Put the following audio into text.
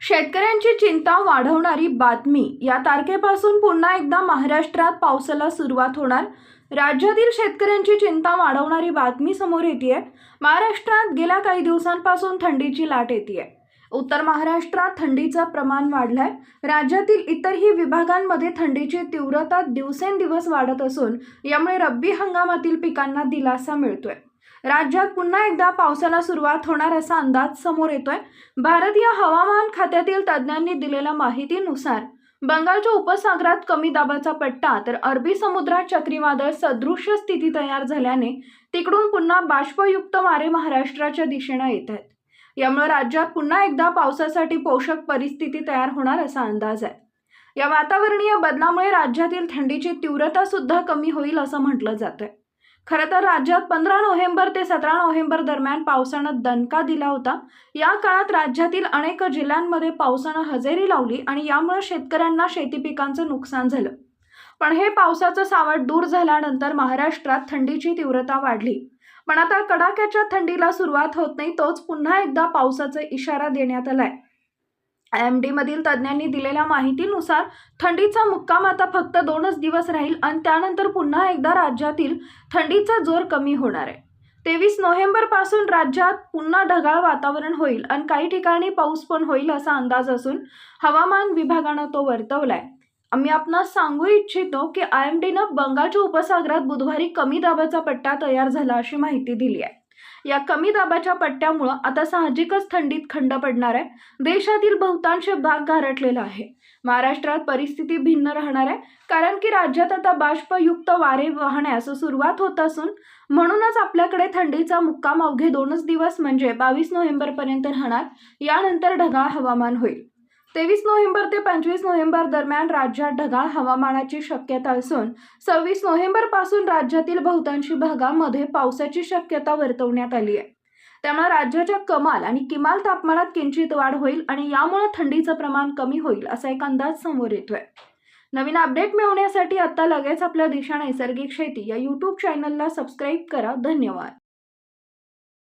शेतकऱ्यांची चिंता वाढवणारी बातमी या तारखेपासून पुन्हा एकदा महाराष्ट्रात पावसाला सुरुवात होणार. राज्यातील शेतकऱ्यांची चिंता वाढवणारी बातमी समोर येते महाराष्ट्रात गेल्या काही दिवसांपासून थंडीची लाट येते उत्तर महाराष्ट्रात थंडीचं प्रमाण वाढलंय. राज्यातील इतरही विभागांमध्ये थंडीची तीव्रता दिवसेंदिवस वाढत असून यामुळे रब्बी हंगामातील पिकांना दिलासा मिळतोय. राज्यात पुन्हा एकदा पावसाला सुरुवात होणार असा अंदाज समोर येतोय. भारतीय हवामान खात्यातील तज्ज्ञांनी दिलेल्या माहितीनुसार बंगालच्या उपसागरात कमी दाबाचा पट्टा तर अरबी समुद्रात चक्रीवादळ सदृश्य स्थिती तयार झाल्याने तिकडून पुन्हा बाष्पयुक्त वारे महाराष्ट्राच्या दिशेनं येत आहेत. यामुळे राज्यात पुन्हा एकदा पावसासाठी पोषक परिस्थिती तयार होणार असा अंदाज आहे. या वातावरणीय बदलामुळे राज्यातील थंडीची तीव्रता सुद्धा कमी होईल असं म्हटलं जातंय. खरं तर राज्यात पंधरा नोव्हेंबर ते सतरा नोव्हेंबर दरम्यान पावसानं दणका दिला होता. या काळात राज्यातील अनेक जिल्ह्यांमध्ये पावसानं हजेरी लावली आणि यामुळे शेतकऱ्यांना शेती पिकांचं नुकसान झालं. पण हे पावसाचं सावट दूर झाल्यानंतर महाराष्ट्रात थंडीची तीव्रता वाढली. पण आता कडाक्याच्या थंडीला सुरुवात होत नाही तोच पुन्हा एकदा पावसाचा इशारा देण्यात आलाय. आहे एम डीमधील तज्ज्ञांनी दिलेल्या माहितीनुसार थंडीचा मुक्काम आता फक्त दोनच दिवस राहील आणि त्यानंतर पुन्हा एकदा राज्यातील थंडीचा जोर कमी होणार आहे. तेवीस नोव्हेंबरपासून राज्यात पुन्हा ढगाळ वातावरण होईल आणि काही ठिकाणी पाऊस पण होईल असा अंदाज असून हवामान विभागानं तो वर्तवलाय. आम्ही आपणास सांगू इच्छितो की आय एम डीनं बंगालच्या उपसागरात बुधवारी कमी दाबाचा पट्टा तयार झाला अशी माहिती दिली आहे. या कमी दाबाच्या पट्ट्यामुळं आता साहजिकच थंडीत खंड पडणार आहे. देशातील बहुतांश भाग गारटलेला आहे. महाराष्ट्रात परिस्थिती भिन्न राहणार आहे. कारण की राज्यात आता बाष्पयुक्त वारे वाहण्यास सुरुवात होत असून म्हणूनच आपल्याकडे थंडीचा मुक्काम अवघे दोनच दिवस म्हणजे बावीस नोव्हेंबरपर्यंत राहणार. यानंतर ढगाळ हवामान होईल. तेवीस नोव्हेंबर ते पंचवीस नोव्हेंबर दरम्यान राज्यात ढगाळ हवामानाची शक्यता असून सव्वीस नोव्हेंबरपासून राज्यातील बहुतांशी भागामध्ये पावसाची शक्यता वर्तवण्यात आली आहे. त्यामुळे राज्याच्या कमाल आणि किमाल तापमानात किंचित वाढ होईल आणि यामुळे थंडीचं प्रमाण कमी होईल असा एक अंदाज समोर येतोय. नवीन अपडेट मिळवण्यासाठी आता लगेच आपल्या दिशा नैसर्गिक शेती या यूट्यूब चॅनलला सबस्क्राईब करा. धन्यवाद.